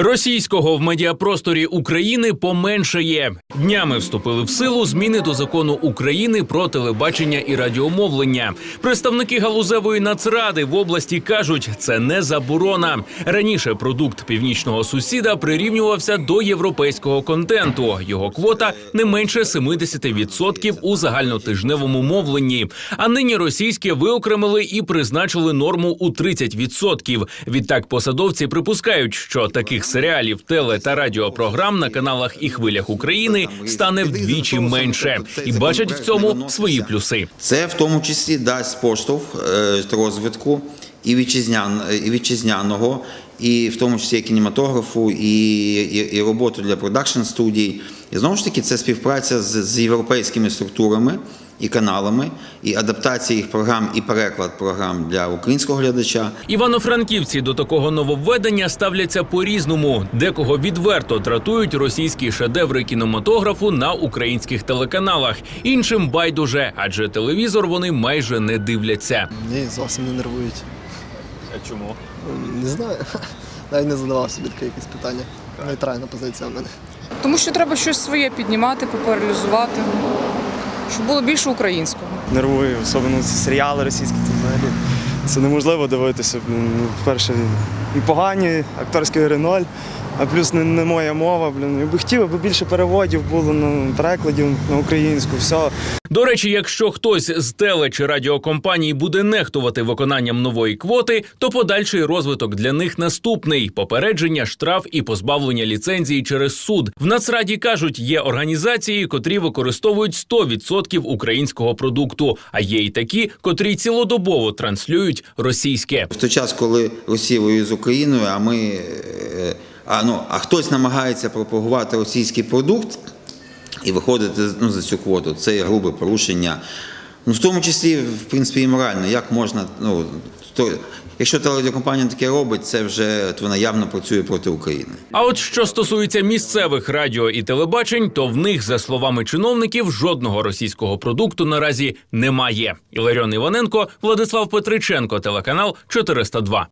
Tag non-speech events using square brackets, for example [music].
Російського в медіапросторі України поменшає. Днями вступили в силу зміни до закону України про телебачення і радіомовлення. Представники галузевої нацради в області кажуть, це не заборона. Раніше продукт північного сусіда прирівнювався до європейського контенту. Його квота не менше 70% у загальнотижневому мовленні. А нині російське виокремили і призначили норму у 30%. Відтак посадовці припускають, що таких серіалів, теле та радіопрограм на каналах і хвилях України стане вдвічі менше, і бачать в цьому свої плюси. Це в тому числі дасть поштовх е, розвитку і, вітчизнян, вітчизняного, і в тому числі і кінематографу, і, і, і роботу для продакшн студій. І знову ж таки, це співпраця з, з європейськими структурами і каналами, і адаптація їх програм, і переклад програм для українського глядача. Івано-франківці до такого нововведення ставляться по-різному. Декого відверто дратують російські шедеври кінематографу на українських телеканалах. Іншим байдуже, адже телевізор вони майже не дивляться. Ні, зовсім не нервують. А чому? Не знаю. [laughs] Навіть не задавав собі таке якесь питання. Нейтральна позиція в мене. Тому що треба щось своє піднімати, популяризувати, щоб було більше українського. Нервую, особливо ці серіали російські, це взагалі це неможливо дивитися. Ну, Перше, і погані акторський гри ноль, а плюс не, не моя мова. Блін. Я би хотів, аби більше переводів було на перекладів на українську. Все. До речі, якщо хтось з теле чи радіокомпаній буде нехтувати виконанням нової квоти, то подальший розвиток для них наступний: попередження, штраф і позбавлення ліцензії через суд. В Нацраді кажуть, є організації, котрі використовують 100% українського продукту, а є й такі, котрі цілодобово транслюють російське. В той час, коли Росія воює з Україною, а ми. А, ну, а хтось намагається пропагувати російський продукт і виходити ну, за цю квоту, це є грубе порушення. Ну, в тому числі, в принципі, і морально. Як можна, ну, то, якщо телерадіокомпанія таке робить, це вже то вона явно працює проти України. А от що стосується місцевих радіо і телебачень, то в них, за словами чиновників, жодного російського продукту наразі немає. Іларіон Іваненко, Владислав Петриченко, телеканал 402.